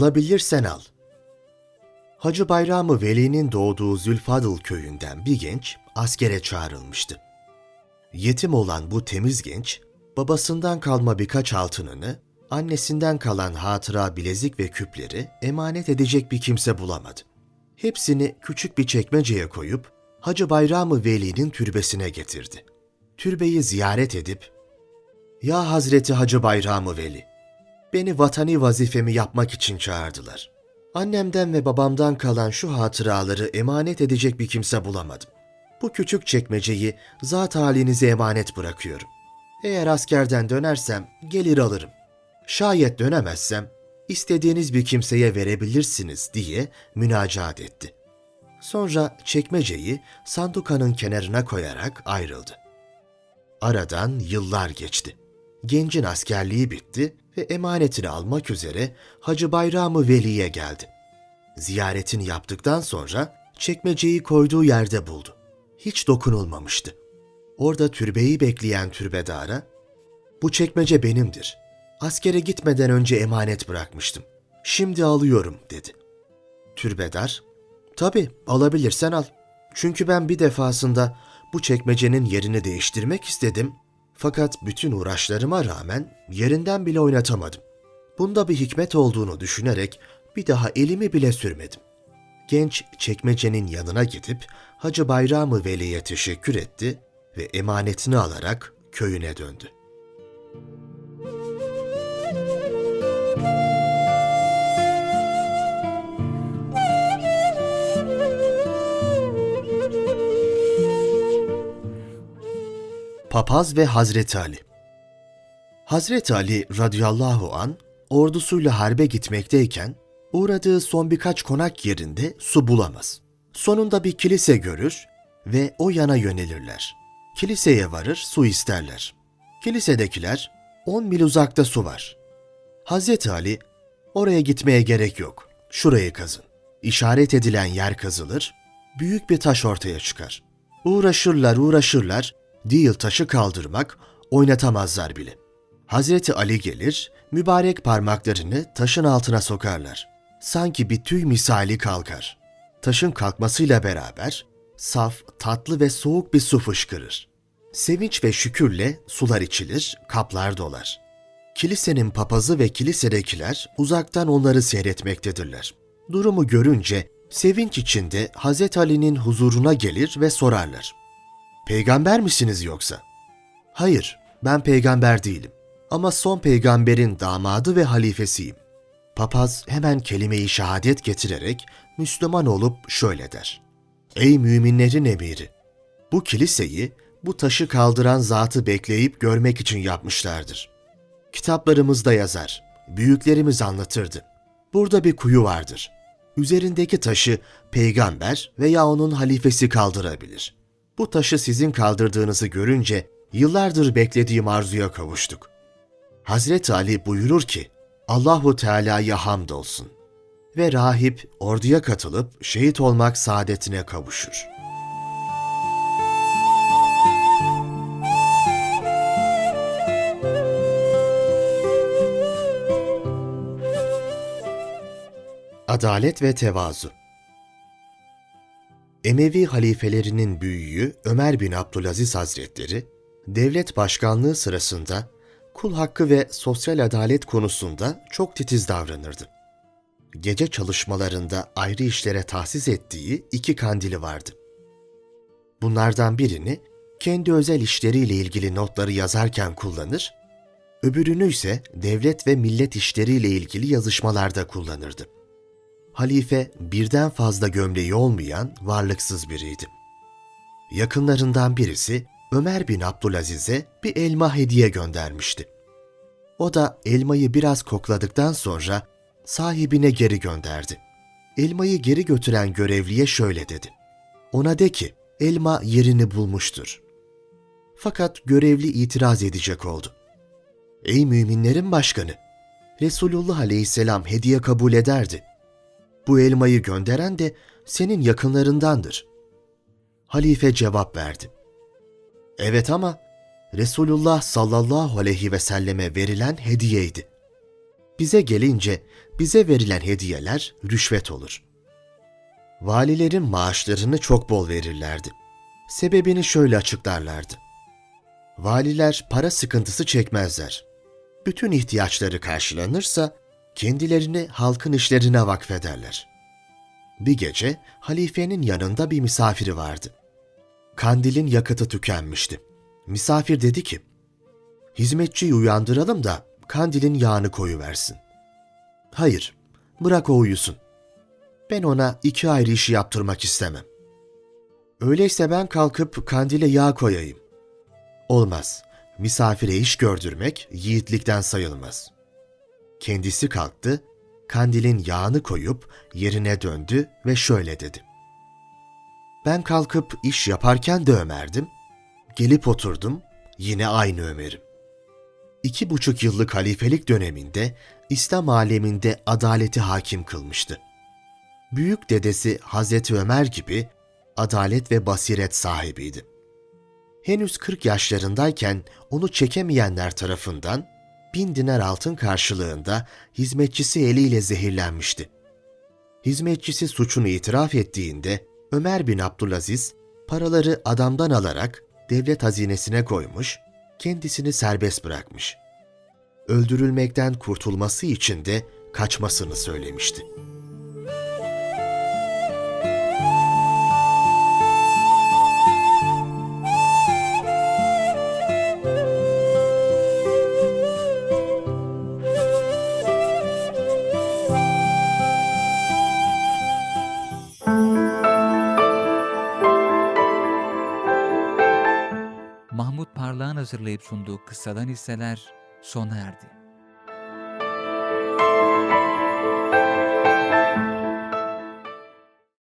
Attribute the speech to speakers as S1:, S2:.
S1: alabilirsen al. Hacı Bayramı Veli'nin doğduğu Zülfadıl köyünden bir genç askere çağrılmıştı. Yetim olan bu temiz genç, babasından kalma birkaç altınını, annesinden kalan hatıra bilezik ve küpleri emanet edecek bir kimse bulamadı. Hepsini küçük bir çekmeceye koyup Hacı Bayramı Veli'nin türbesine getirdi. Türbeyi ziyaret edip, ''Ya Hazreti Hacı Bayramı Veli, beni vatani vazifemi yapmak için çağırdılar. Annemden ve babamdan kalan şu hatıraları emanet edecek bir kimse bulamadım. Bu küçük çekmeceyi zat halinize emanet bırakıyorum. Eğer askerden dönersem gelir alırım. Şayet dönemezsem istediğiniz bir kimseye verebilirsiniz diye münacaat etti. Sonra çekmeceyi sandukanın kenarına koyarak ayrıldı. Aradan yıllar geçti. Gencin askerliği bitti ve emanetini almak üzere Hacı Bayramı Veli'ye geldi. Ziyaretini yaptıktan sonra çekmeceyi koyduğu yerde buldu. Hiç dokunulmamıştı. Orada türbeyi bekleyen türbedara, ''Bu çekmece benimdir. Askere gitmeden önce emanet bırakmıştım. Şimdi alıyorum.'' dedi. Türbedar, ''Tabii alabilirsen al. Çünkü ben bir defasında bu çekmecenin yerini değiştirmek istedim fakat bütün uğraşlarıma rağmen yerinden bile oynatamadım. Bunda bir hikmet olduğunu düşünerek bir daha elimi bile sürmedim. Genç çekmecenin yanına gidip Hacı Bayramı Veli'ye teşekkür etti ve emanetini alarak köyüne döndü. Papaz ve Hazreti Ali Hazreti Ali radıyallahu an ordusuyla harbe gitmekteyken uğradığı son birkaç konak yerinde su bulamaz. Sonunda bir kilise görür ve o yana yönelirler. Kiliseye varır, su isterler. Kilisedekiler 10 mil uzakta su var. Hazreti Ali oraya gitmeye gerek yok. Şurayı kazın. İşaret edilen yer kazılır, büyük bir taş ortaya çıkar. Uğraşırlar, uğraşırlar, değil taşı kaldırmak, oynatamazlar bile. Hazreti Ali gelir, mübarek parmaklarını taşın altına sokarlar. Sanki bir tüy misali kalkar. Taşın kalkmasıyla beraber saf, tatlı ve soğuk bir su fışkırır. Sevinç ve şükürle sular içilir, kaplar dolar. Kilisenin papazı ve kilisedekiler uzaktan onları seyretmektedirler. Durumu görünce sevinç içinde Hazreti Ali'nin huzuruna gelir ve sorarlar. Peygamber misiniz yoksa? Hayır, ben peygamber değilim. Ama son peygamberin damadı ve halifesiyim. Papaz hemen kelime-i şehadet getirerek Müslüman olup şöyle der. Ey müminlerin emiri! Bu kiliseyi bu taşı kaldıran zatı bekleyip görmek için yapmışlardır. Kitaplarımızda yazar, büyüklerimiz anlatırdı. Burada bir kuyu vardır. Üzerindeki taşı peygamber veya onun halifesi kaldırabilir. Bu taşı sizin kaldırdığınızı görünce yıllardır beklediğim arzuya kavuştuk. Hazreti Ali buyurur ki, Allahu Teala'ya hamdolsun. Ve rahip orduya katılıp şehit olmak saadetine kavuşur. Adalet ve Tevazu Emevi halifelerinin büyüğü Ömer bin Abdülaziz Hazretleri, devlet başkanlığı sırasında kul hakkı ve sosyal adalet konusunda çok titiz davranırdı. Gece çalışmalarında ayrı işlere tahsis ettiği iki kandili vardı. Bunlardan birini kendi özel işleriyle ilgili notları yazarken kullanır, öbürünü ise devlet ve millet işleriyle ilgili yazışmalarda kullanırdı. Halife birden fazla gömleği olmayan varlıksız biriydi. Yakınlarından birisi Ömer bin Abdülaziz'e bir elma hediye göndermişti. O da elmayı biraz kokladıktan sonra sahibine geri gönderdi. Elmayı geri götüren görevliye şöyle dedi. Ona de ki elma yerini bulmuştur. Fakat görevli itiraz edecek oldu. Ey müminlerin başkanı! Resulullah aleyhisselam hediye kabul ederdi. Bu elmayı gönderen de senin yakınlarındandır. Halife cevap verdi. Evet ama Resulullah sallallahu aleyhi ve selleme verilen hediyeydi. Bize gelince bize verilen hediyeler rüşvet olur. Valilerin maaşlarını çok bol verirlerdi. Sebebini şöyle açıklarlardı. Valiler para sıkıntısı çekmezler. Bütün ihtiyaçları karşılanırsa kendilerini halkın işlerine vakfederler. Bir gece halifenin yanında bir misafiri vardı. Kandilin yakıtı tükenmişti. Misafir dedi ki, hizmetçiyi uyandıralım da kandilin yağını koyuversin. Hayır, bırak o uyusun. Ben ona iki ayrı işi yaptırmak istemem. Öyleyse ben kalkıp kandile yağ koyayım. Olmaz. Misafire iş gördürmek yiğitlikten sayılmaz. Kendisi kalktı, kandilin yağını koyup yerine döndü ve şöyle dedi. Ben kalkıp iş yaparken de Ömer'dim. Gelip oturdum, yine aynı Ömer'im. İki buçuk yıllık halifelik döneminde İslam aleminde adaleti hakim kılmıştı. Büyük dedesi Hazreti Ömer gibi adalet ve basiret sahibiydi. Henüz 40 yaşlarındayken onu çekemeyenler tarafından bin dinar altın karşılığında hizmetçisi eliyle zehirlenmişti. Hizmetçisi suçunu itiraf ettiğinde Ömer bin Abdülaziz paraları adamdan alarak devlet hazinesine koymuş, kendisini serbest bırakmış. Öldürülmekten kurtulması için de kaçmasını söylemişti.
S2: Hazırlayıp sunduğu kıssadan hisseler sona erdi.